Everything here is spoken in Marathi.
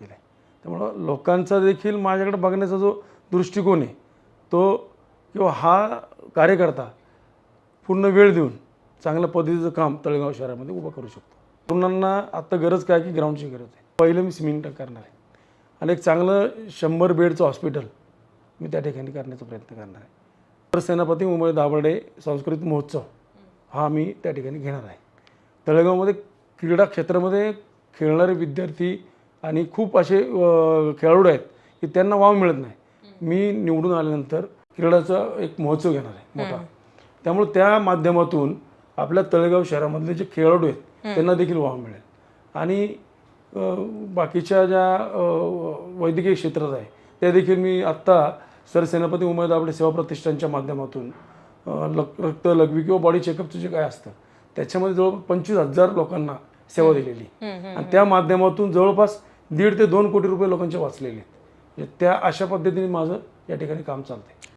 केलं आहे त्यामुळं लोकांचा देखील माझ्याकडे बघण्याचा जो दृष्टिकोन आहे तो किंवा हा कार्यकर्ता पूर्ण वेळ देऊन चांगल्या पद्धतीचं काम तळेगाव शहरामध्ये उभं करू शकतो. तरुणांना आत्ता गरज काय की ग्राउंडची गरज आहे. पहिलं मी स्विमिंग करणार आहे. आणि एक चांगलं शंभर बेडचं हॉस्पिटल मी त्या ठिकाणी करण्याचा प्रयत्न करणार आहे. तर सेनापती मुंबई दाभाडे सांस्कृतिक महोत्सव हा मी त्या ठिकाणी घेणार आहे. तळेगावमध्ये क्रीडा क्षेत्रामध्ये खेळणारे विद्यार्थी आणि खूप असे खेळाडू आहेत की त्यांना वाव मिळत नाही. मी निवडून आल्यानंतर क्रीडाचा एक महोत्सव घेणार आहे मोठा. त्यामुळे त्या माध्यमातून आपल्या तळेगाव शहरामधले जे खेळाडू आहेत त्यांना देखील वाव मिळेल. आणि बाकीच्या ज्या वैद्यकीय क्षेत्रात आहे त्या देखील मी आत्ता सरसेनापती उमेद दाबडे सेवा प्रतिष्ठानच्या माध्यमातून लक रक्त लघवी किंवा बॉडी चेकअपचं जे काय असतं त्याच्यामध्ये जवळपास पंचवीस हजार लोकांना सेवा दिलेली आणि त्या माध्यमातून जवळपास दीड ते दोन कोटी रुपये लोकांचे वाचलेले आहेत. म्हणजे त्या अशा पद्धतीने माझं या ठिकाणी काम चालतंय.